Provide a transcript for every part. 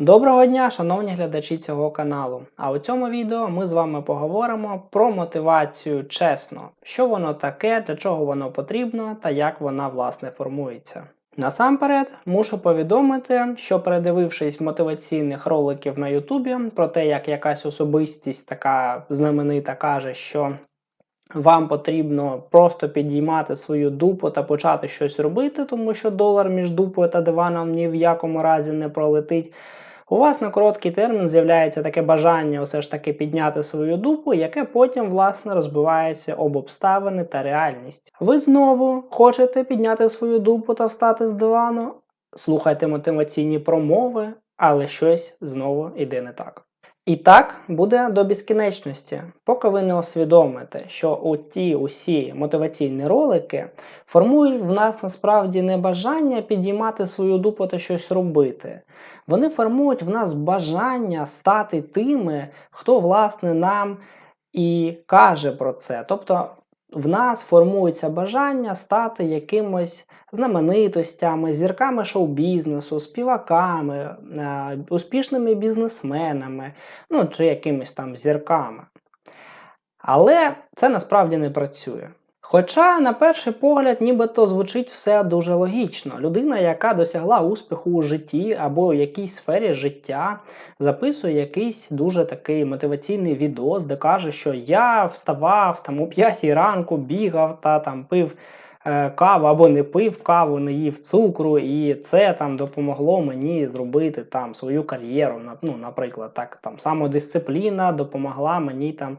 Доброго дня, шановні глядачі цього каналу. А у цьому відео ми з вами поговоримо про мотивацію чесно, що воно таке, для чого воно потрібно та як вона власне формується. Насамперед, мушу повідомити, що передивившись мотиваційних роликів на Ютубі про те, як якась особистість така знаменита каже, що вам потрібно просто підіймати свою дупу та почати щось робити, тому що долар між дупою та диваном ні в якому разі не пролетить. У вас на короткий термін з'являється таке бажання все ж таки підняти свою дупу, яке потім, власне, розбивається об обставини та реальність. Ви знову хочете підняти свою дупу та встати з дивану, слухайте мотиваційні промови, але щось знову йде не так. І так буде до безкінечності, поки ви не усвідомите, що у ті усі мотиваційні ролики формують в нас насправді не бажання підіймати свою дупу та щось робити. Вони формують в нас бажання стати тими, хто власне нам і каже про це. Тобто в нас формується бажання стати якимось знаменитостями, зірками шоу-бізнесу, співаками, е, успішними бізнесменами, ну чи якимись там зірками. Але це насправді не працює. Хоча, на перший погляд, нібито звучить все дуже логічно. Людина, яка досягла успіху у житті або у якійсь сфері життя, записує якийсь дуже такий мотиваційний відос, де каже, що я вставав там о 5 ранку, бігав та там пив е, каву або не пив каву, не їв цукру, і це там допомогло мені зробити там свою кар'єру. Ну, наприклад, так там самодисципліна допомогла мені там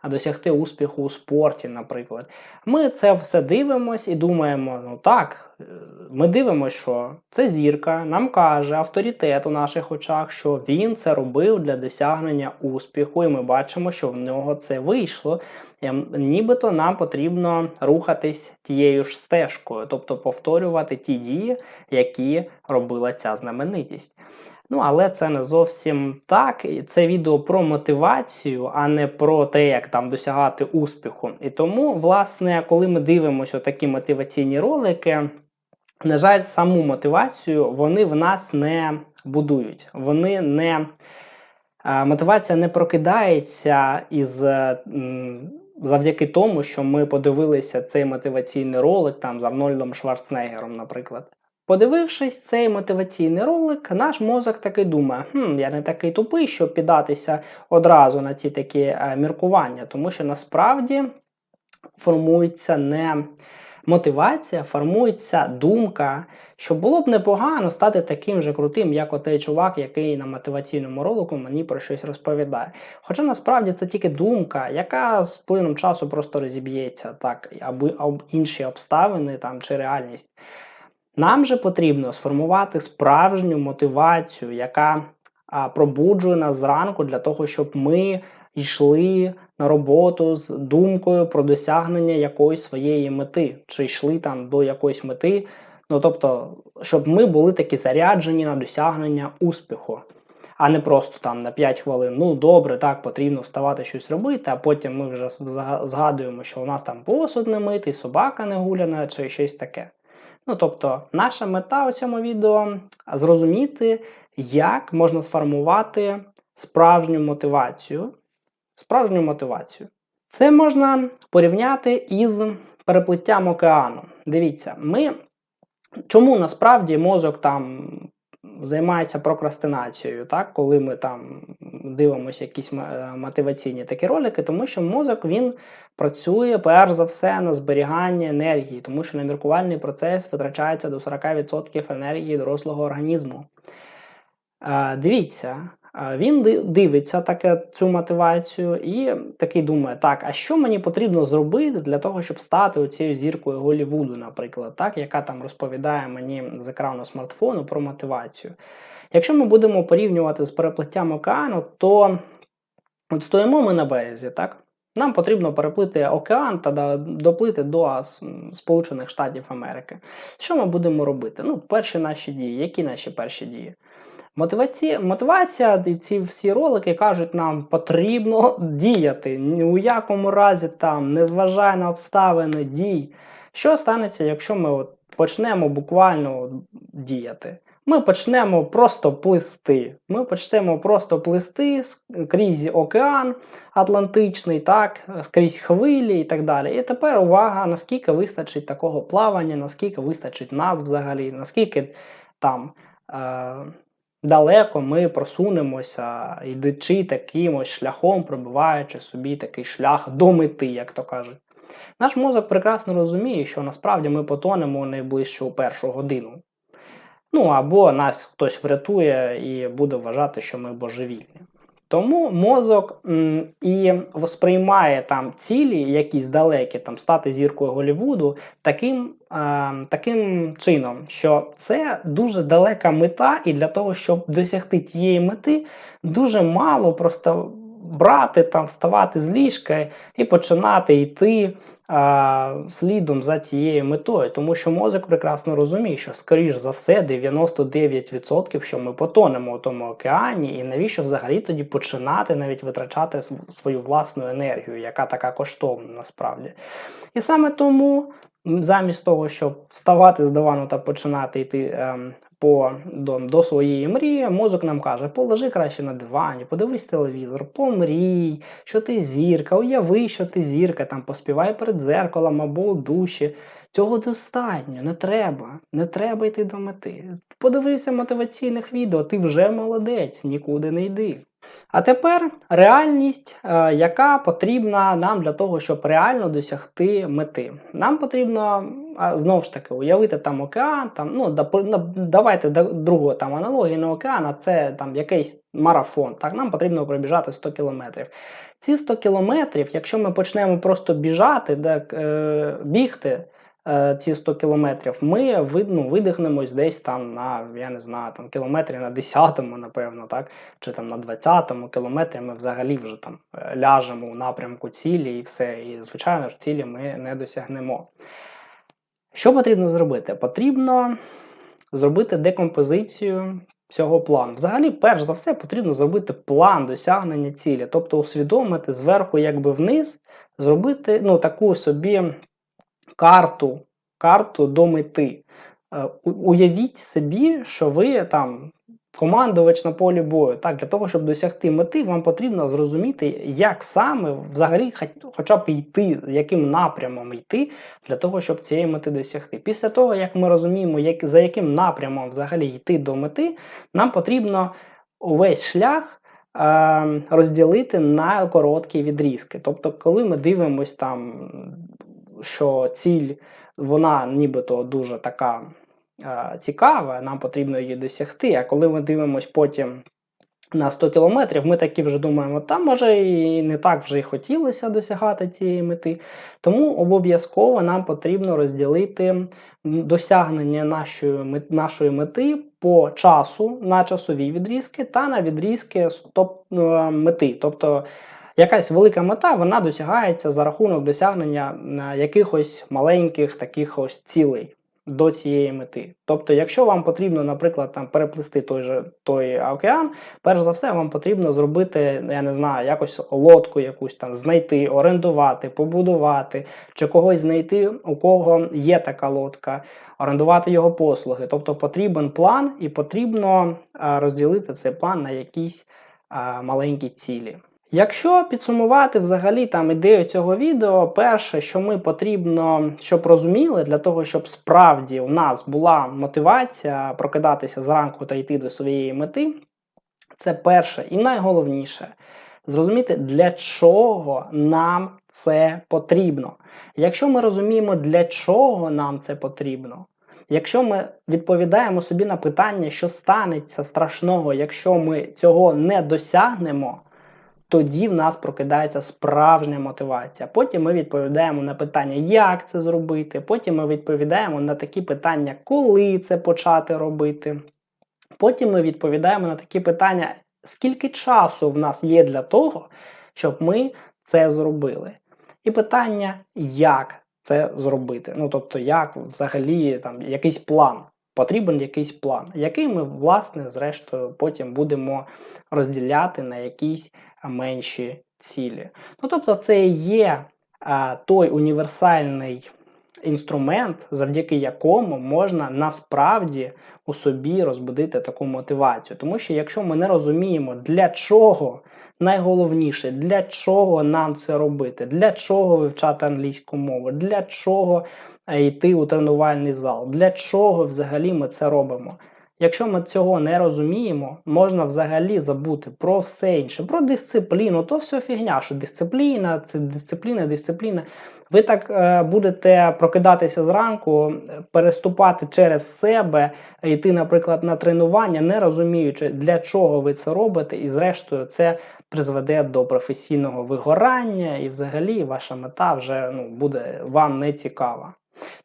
а досягти успіху у спорті, наприклад. Ми це все дивимось і думаємо: ну так, е, ми дивимося, що це зірка, нам каже авторитет у наших очах, що він це робив для досягнення успіху, і ми бачимо, що в нього це вийшло. І Нібито нам потрібно рухатись тією ж стежкою, тобто повторювати ті дії, які робила ця знаменитість. Ну, але це не зовсім так. І Це відео про мотивацію, а не про те, як там досягати успіху. І тому, власне, коли ми дивимося такі мотиваційні ролики, на жаль, саму мотивацію вони в нас не будують. Вони не мотивація не прокидається із. Завдяки тому, що ми подивилися цей мотиваційний ролик там з Арнольдом Шварценеггером, наприклад. Подивившись цей мотиваційний ролик, наш мозок таки думає: хм, я не такий тупий, щоб піддатися одразу на ці такі е, міркування, тому що насправді формується не мотивація, формується думка, що було б непогано стати таким же крутим, як отей чувак, який на мотиваційному ролику мені про щось розповідає. Хоча насправді це тільки думка, яка з плином часу просто розіб'ється, так, або інші обставини там, чи реальність. Нам же потрібно сформувати справжню мотивацію, яка пробуджує нас зранку для того, щоб ми йшли на роботу з думкою про досягнення якоїсь своєї мети, чи йшли там до якоїсь мети. Ну тобто, щоб ми були такі заряджені на досягнення успіху, а не просто там на 5 хвилин. Ну добре, так потрібно вставати щось робити, а потім ми вже згадуємо, що у нас там посуд не митий, собака не гуляна, чи щось таке. Ну, тобто, наша мета у цьому відео зрозуміти, як можна сформувати справжню мотивацію. Справжню мотивацію. Це можна порівняти із переплиттям океану. Дивіться, ми чому насправді мозок там займається прокрастинацією, так? коли ми там дивимося якісь е, мотиваційні такі ролики, тому що мозок він працює перш за все на зберігання енергії, тому що на міркувальний процес витрачається до 40% енергії дорослого організму. Е, Дивіться, він дивиться таке цю мотивацію і такий думає: так, а що мені потрібно зробити для того, щоб стати цією зіркою Голлівуду, наприклад, так, яка там розповідає мені з екрану смартфону про мотивацію. Якщо ми будемо порівнювати з переплиттям океану, то от стоїмо ми на березі, так? Нам потрібно переплити океан та доплити до Сполучених Штатів Америки. Що ми будемо робити? Ну, перші наші дії. Які наші перші дії? Мотивація, і ці всі ролики кажуть, нам потрібно діяти. Ні у якому разі там, не зважай на обставини, дій. Що станеться, якщо ми от почнемо буквально діяти? Ми почнемо просто плисти. Ми почнемо просто плисти крізь океан Атлантичний, так, крізь хвилі і так далі. І тепер увага, наскільки вистачить такого плавання, наскільки вистачить нас взагалі, наскільки там е, далеко ми просунемося, йдучи таким ось шляхом, пробиваючи собі такий шлях до мети, як то кажуть. Наш мозок прекрасно розуміє, що насправді ми потонемо найближчу першу годину. Ну або нас хтось врятує і буде вважати, що ми божевільні. Тому мозок м, і восприймає там цілі, якісь далекі, там стати зіркою Голівуду, таким е, таким чином, що це дуже далека мета, і для того, щоб досягти тієї мети, дуже мало просто брати там, вставати з ліжка і починати йти слідом за цією метою, тому що мозок прекрасно розуміє, що, скоріш за все, 99%, що ми потонемо у тому океані, і навіщо взагалі тоді починати навіть витрачати свою власну енергію, яка така коштовна насправді. І саме тому. Замість того, щоб вставати з дивану та починати йти ем, по, до до своєї мрії, мозок нам каже, положи краще на дивані, подивись телевізор, помрій, що ти зірка, уяви, що ти зірка, там поспівай перед зеркалом або у душі. Цього достатньо, не треба, не треба йти до мети. Подивися мотиваційних відео, ти вже молодець, нікуди не йди. А тепер реальність, е, яка потрібна нам для того, щоб реально досягти мети. Нам потрібно знову ж таки уявити там океан, там, ну, давайте другу там аналогію на океан, а це там якийсь марафон. Так, Нам потрібно пробіжати 100 кілометрів. Ці 100 кілометрів, якщо ми почнемо просто біжати, так, е, бігти. Е, ці 100 кілометрів, ми ну, видихнемось десь там на я не знаю, там кілометрі на 10-му, напевно, так, чи там на 20-му кілометрі ми взагалі вже там е, ляжемо у напрямку цілі і все. І, звичайно ж, цілі ми не досягнемо. Що потрібно зробити? Потрібно зробити декомпозицію цього плану. Взагалі, перш за все, потрібно зробити план досягнення цілі, тобто усвідомити зверху, якби вниз, зробити ну, таку собі карту карту до мети. Е, уявіть собі, що ви там командувач на полі бою. Так, Для того, щоб досягти мети, вам потрібно зрозуміти, як саме взагалі хоча б йти, яким напрямом йти, для того, щоб цієї мети досягти. Після того, як ми розуміємо, як, за яким напрямом взагалі йти до мети, нам потрібно увесь шлях. Е, розділити на короткі відрізки. Тобто, коли ми дивимося там що ціль, вона нібито дуже така е, цікава, нам потрібно її досягти. А коли ми дивимося потім на 100 кілометрів, ми такі вже думаємо, там може і не так вже й хотілося досягати цієї мети. Тому обов'язково нам потрібно розділити досягнення нашої нашої мети по часу на часові відрізки та на відрізки е, мети. Тобто якась велика мета вона досягається за рахунок досягнення якихось маленьких таких ось цілей до цієї мети. Тобто, якщо вам потрібно, наприклад, там переплисти той же той океан, перш за все, вам потрібно зробити, я не знаю, якось лодку якусь там знайти, орендувати, побудувати, чи когось знайти, у кого є така лодка, орендувати його послуги. Тобто потрібен план, і потрібно розділити цей план на якісь маленькі цілі. Якщо підсумувати взагалі там ідею цього відео, перше, що ми потрібно, щоб розуміли, для того, щоб справді у нас була мотивація прокидатися зранку та йти до своєї мети, це перше і найголовніше зрозуміти, для чого нам це потрібно. Якщо ми розуміємо, для чого нам це потрібно, якщо ми відповідаємо собі на питання, що станеться страшного, якщо ми цього не досягнемо тоді в нас прокидається справжня мотивація. Потім ми відповідаємо на питання, як це зробити. Потім ми відповідаємо на такі питання, коли це почати робити. Потім ми відповідаємо на такі питання, скільки часу в нас є для того, щоб ми це зробили. І питання, як це зробити. Ну, тобто, як взагалі там якийсь план. Потрібен якийсь план, який ми, власне, зрештою, потім будемо розділяти на якісь менші цілі. Ну, Тобто, це є а, той універсальний інструмент, завдяки якому можна насправді у собі розбудити таку мотивацію. Тому що якщо ми не розуміємо, для чого найголовніше, для чого нам це робити, для чого вивчати англійську мову, для чого е, йти у тренувальний зал, для чого взагалі ми це робимо. Якщо ми цього не розуміємо, можна взагалі забути про все інше, про дисципліну, то все фігня, що дисципліна, це дисципліна, дисципліна. Ви так е, будете прокидатися зранку, переступати через себе, йти, наприклад, на тренування, не розуміючи, для чого ви це робите, і зрештою це призведе до професійного вигорання, і взагалі ваша мета вже ну, буде вам не цікава.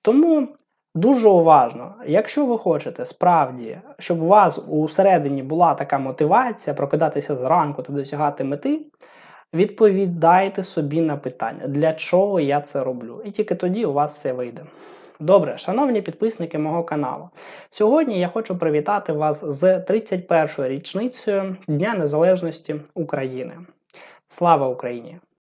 Тому дуже уважно, якщо ви хочете справді, щоб у вас усередині була така мотивація прокидатися зранку та досягати мети, відповідайте собі на питання, для чого я це роблю. І тільки тоді у вас все вийде. Добре, шановні підписники мого каналу. Сьогодні я хочу привітати вас з 31 річницею Дня Незалежності України. Слава Україні!